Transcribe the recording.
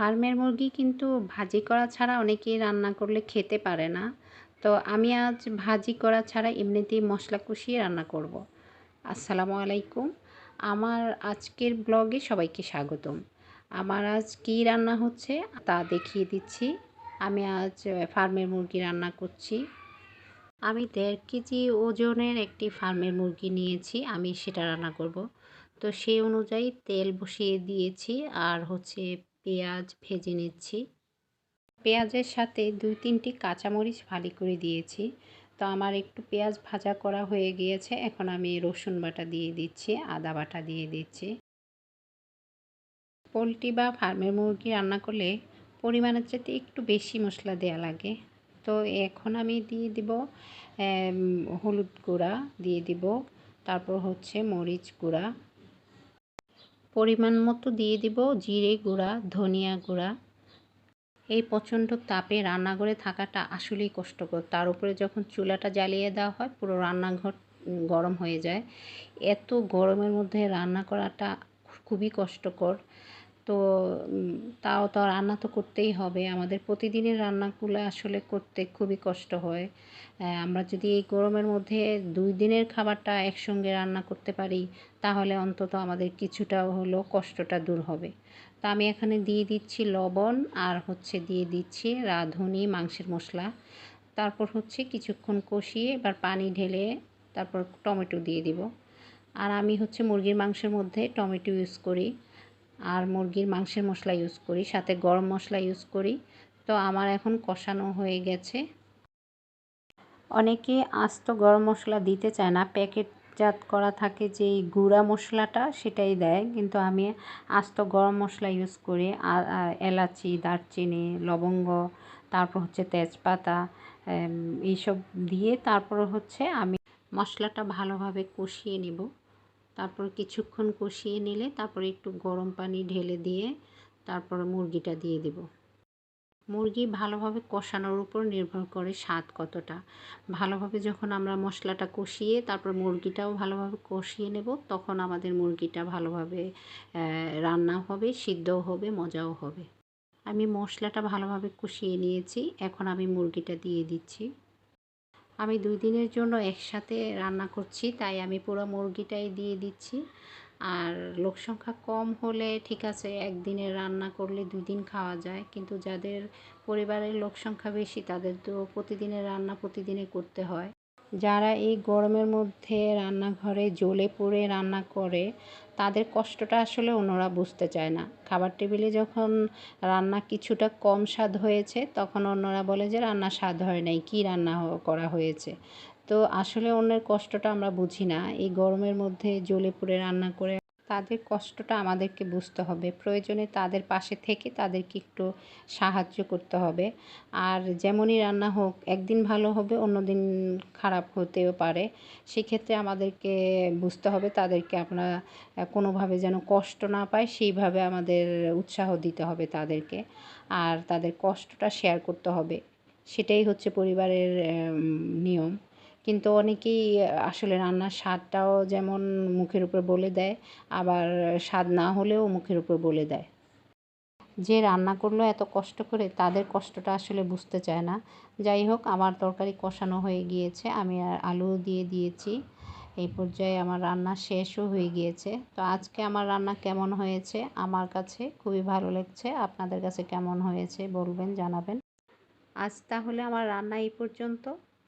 ফার্মের মুরগি কিন্তু ভাজি করা ছাড়া অনেকেই রান্না করলে খেতে পারে না। তো আমি আজ ভাজি করা ছাড়া এমনিতেই মশলা কষিয়ে রান্না করব। আসসালামু আলাইকুম। আমার আজকের ব্লগে সবাইকে স্বাগতম। আমার আজ কী রান্না হচ্ছে তা দেখিয়ে দিচ্ছি। আমি আজ ফার্মের মুরগি রান্না করছি। আমি দেড় কেজি ওজনের একটি ফার্মের মুরগি নিয়েছি, আমি সেটা রান্না করব। তো সেই অনুযায়ী তেল বসিয়ে দিয়েছি, আর হচ্ছে পেঁয়াজ ভেজে নিচ্ছি। পেঁয়াজের সাথে দুই তিনটি কাঁচামরিচ ফালি করে দিয়েছি। তো আমার একটু পেঁয়াজ ভাজা করা হয়ে গিয়েছে। এখন আমি রসুন বাটা দিয়ে দিচ্ছি, আদা বাটা দিয়ে দিচ্ছি। পোলট্রি বা ফার্মের মুরগি রান্না করলে পরিমাণের চাইতে একটু বেশি মশলা দেওয়া লাগে। তো এখন আমি দিয়ে দিব হলুদ গুঁড়া দিয়ে দিব। তারপর হচ্ছে মরিচ গুঁড়া। পরিমাণ মতো দিয়ে দিব জিরে গুঁড়া, ধনিয়া গুঁড়া। এই প্রচণ্ড তাপে রান্নাঘরে থাকাটা আসলেই কষ্টকর। তার উপরে যখন চুলাটা জ্বালিয়ে দেওয়া হয়, পুরো রান্নাঘর গরম হয়ে যায়। এত গরমের মধ্যে রান্না করাটা খুবই কষ্টকর। তো তাও তো রান্না তো করতেই হবে। আমাদের প্রতিদিনের রান্নাগুলো আসলে করতে খুবই কষ্ট হয়। আমরা যদি এই গরমের মধ্যে দুই দিনের খাবারটা একসঙ্গে রান্না করতে পারি, তাহলে অন্তত আমাদের কিছুটা হলো কষ্টটা দূর হবে। তা আমি এখানে দিয়ে দিচ্ছি লবণ আর হচ্ছে দিয়ে দিচ্ছি রাঁধুনি মাংসের মশলা। তারপর হচ্ছে কিছুক্ষণ কষিয়ে এবার পানি ঢেলে তারপর টমেটো দিয়ে দিব। আর আমি হচ্ছে মুরগির মাংসের মধ্যে টমেটো ইউজ করি। আর মুরগির মাংসের মশলা ইউজ করি, সাথে গরম মশলা ইউজ করি। তো আমার এখন কষানো হয়ে গেছে। অনেকে আস্ত গরম মশলা দিতে চায় না। প্যাকেটজাত করা থাকে যে গুঁড়া মশলাটা, সেটাই দেয়। কিন্তু আমি আস্ত গরম মশলা ইউজ করি এলাচি, দারচিনি, লবঙ্গ, তারপর হচ্ছে তেজপাতা এইসব দিয়ে তারপর হচ্ছে আমি মশলাটা ভালোভাবে কষিয়ে নেব। তারপর কিছুক্ষণ কষিয়ে নিলে তারপরে একটু গরম পানি ঢেলে দিয়ে তারপর মুরগিটা দিয়ে দেব। মুরগি ভালোভাবে কষানোর উপর নির্ভর করে স্বাদ কতটা। ভালোভাবে যখন আমরা মশলাটা কষিয়ে তারপর মুরগিটাও ভালোভাবে কষিয়ে নেব, তখন আমাদের মুরগিটা ভালোভাবে রান্না হবে, সিদ্ধও হবে, মজাও হবে। আমি মশলাটা ভালোভাবে কষিয়ে নিয়েছি, এখন আমি মুরগিটা দিয়ে দিচ্ছি। আমি দুই দিনের জন্য একসাথে রান্না করছি, তাই আমি পুরো মুরগিটাই দিয়ে দিচ্ছি। আর লোক সংখ্যা কম হলে ঠিক আছে, একদিনে রান্না করলে দুই দিন খাওয়া যায়, কিন্তু যাদের পরিবারের লোক সংখ্যা বেশি, তাদের তো প্রতিদিনের রান্না প্রতিদিনে করতে হয়। যারা এই গরমের মধ্যে রান্নাঘরে জ্বলে পড়ে রান্না করে তাদের কষ্টটা আসলে অন্যরা বুঝতে চায় না। খাবার টেবিলে যখন রান্না কিছুটা কম স্বাদ হয়েছে, তখন অন্যরা বলে যে, রান্না স্বাদ হয় নাই, কী রান্না করা হয়েছে? তো আসলে অন্যের কষ্টটা আমরা বুঝি না। এই গরমের মধ্যে জ্বলে পুড়ে রান্না করে তাদের কষ্টটা আমাদেরকে বুঝতে হবে। প্রয়োজনে তাদের পাশে থেকে তাদেরকে একটু সাহায্য করতে হবে। আর যেমনই রান্না হোক, একদিন ভালো হবে অন্য দিন খারাপ হতেও পারে। সেক্ষেত্রে আমাদেরকে বুঝতে হবে, তাদেরকে আমরা কোনোভাবে যেন কষ্ট না পায় সেইভাবে আমাদের উৎসাহ দিতে হবে তাদেরকে। আর তাদের কষ্টটা শেয়ার করতে হবে। সেটাই হচ্ছে পরিবারের নিয়ম। কিন্তু অনেকেই আসলে রান্নার স্বাদটাও যেমন মুখের উপর বলে দেয়, আবার স্বাদ না হলেও মুখের উপর বলে দেয়। যে রান্না করল এত কষ্ট করে তাদের কষ্টটা আসলে বুঝতে চায় না। যাই হোক, আমার তরকারি কষানো হয়ে গিয়েছে, আমি আর আলু দিয়ে দিয়েছি। এই পর্যায়ে আমার রান্না শেষও হয়ে গিয়েছে। তো আজকে আমার রান্না কেমন হয়েছে আমার কাছে খুবই ভালো লাগছে, আপনাদের কাছে কেমন হয়েছে বলবেন, জানাবেন। আজ তাহলে আমার রান্না এই পর্যন্ত।